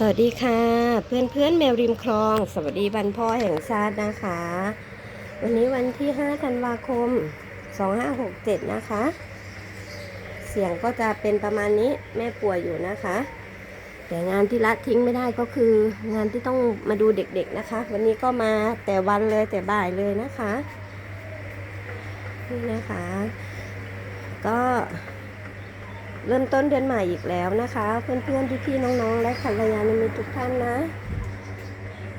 สวัสดีค่ะ เพื่อนเพื่อนๆแมวริมคลอง สวัสดีวันพ่อแห่งชาตินะคะ วันนี้วันที่ 5 ธันวาคม 2567 นะคะ เสียงก็จะเป็นประมาณนี้แม่ป่วยอยู่นะคะ แต่งานที่ละทิ้งไม่ได้ก็คืองานที่ต้องมาดูเด็กๆนะคะ วันนี้ก็มาแต่วันเลยแต่บ่ายเลยนะคะนี่นะคะ ก็ เริ่มต้นเดือนใหม่อีกแล้วนะคะ เพื่อนๆพี่ๆน้องๆ และกัลยาณมิตรทุกท่านนะ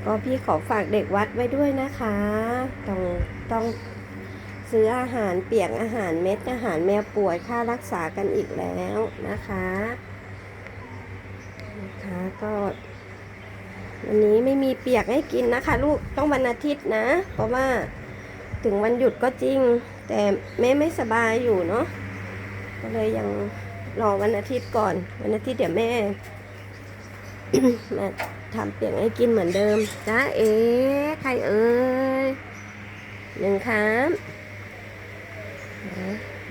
ก็พี่ขอฝากเด็กวัดไว้ด้วยนะคะ ต้องต้องซื้ออาหารเปียกอาหารเม็ดอาหารแมวป่วยค่ารักษากันอีกแล้วนะคะนะคะก็วันนี้ไม่มีเปียกให้กินนะคะ ลูกต้องวันอาทิตย์นะ เพราะว่าถึงวันหยุดก็จริง แต่แม่ไม่สบายอยู่เนาะก็เลยยัง รอวันอาทิตย์ก่อน วันอาทิตย์เดี๋ยวแม่ มาทำเปียกให้กินเหมือนเดิมจ้าเอ๋ใครเอ่ยหนึ่งครับ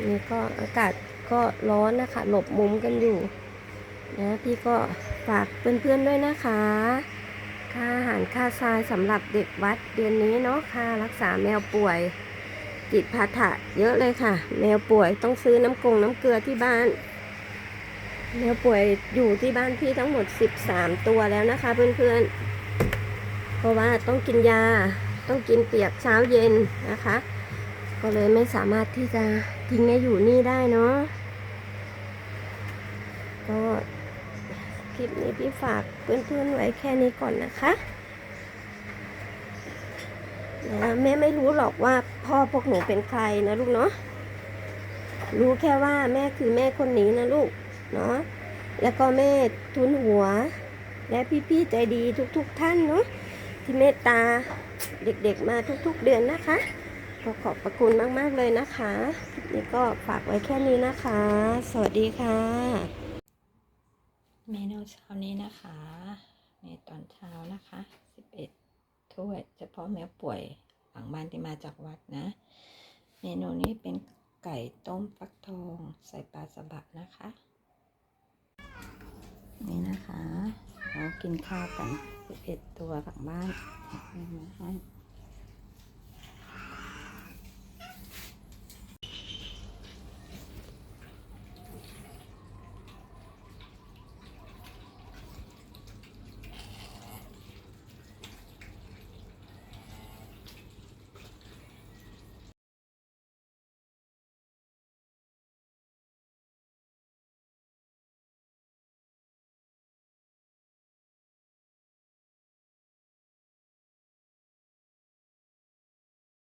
นี่ก็อากาศก็ร้อนนะคะ หลบมุมกันอยู่นะพี่ก็ฝากเพื่อนๆด้วยนะคะ ค่าอาหารค่าทรายสำหรับเด็กวัดเดือนนี้เนาะค่ารักษาแมวป่วยจิตพาถะเยอะเลยค่ะ แมวป่วยต้องซื้อน้ำกงน้ำเกลือที่บ้าน แมวป่วยอยู่ที่บ้านพี่ทั้งหมด 13 ตัวแล้วนะคะเพื่อนๆ เพราะว่าต้องกินยา ต้องกินเปียกเช้าเย็นนะคะ ก็เลยไม่สามารถที่จะทิ้งให้อยู่นี่ได้เนาะ ก็คลิปนี้พี่ฝากเพื่อนๆไว้แค่นี้ก่อนนะคะนะแม่ไม่รู้หรอกว่าพ่อพวกหนูเป็นใครนะลูกเนาะ รู้แค่ว่าแม่คือแม่คนนี้นะลูก เนาะแล้วก็แม่ทุนหัว และพี่ๆใจดีทุกๆท่านเนาะที่เมตตาเด็กๆมาทุกๆเดือนนะคะ ก็ขอบพระคุณมากๆเลยนะคะนี้ก็ฝากไว้แค่นี้นะคะ สวัสดีค่ะ เมนูเช้านี้นะคะ ในตอนเช้านะคะ 11 ถ้วยเฉพาะแมวป่วยหลังบ้านที่มาจากวัดนะ เมนูนี้เป็นไก่ต้มฟักทองใส่ปลาสบะนะคะ นี่นะคะเรากินข้าวกัน11ตัวหลังบ้าน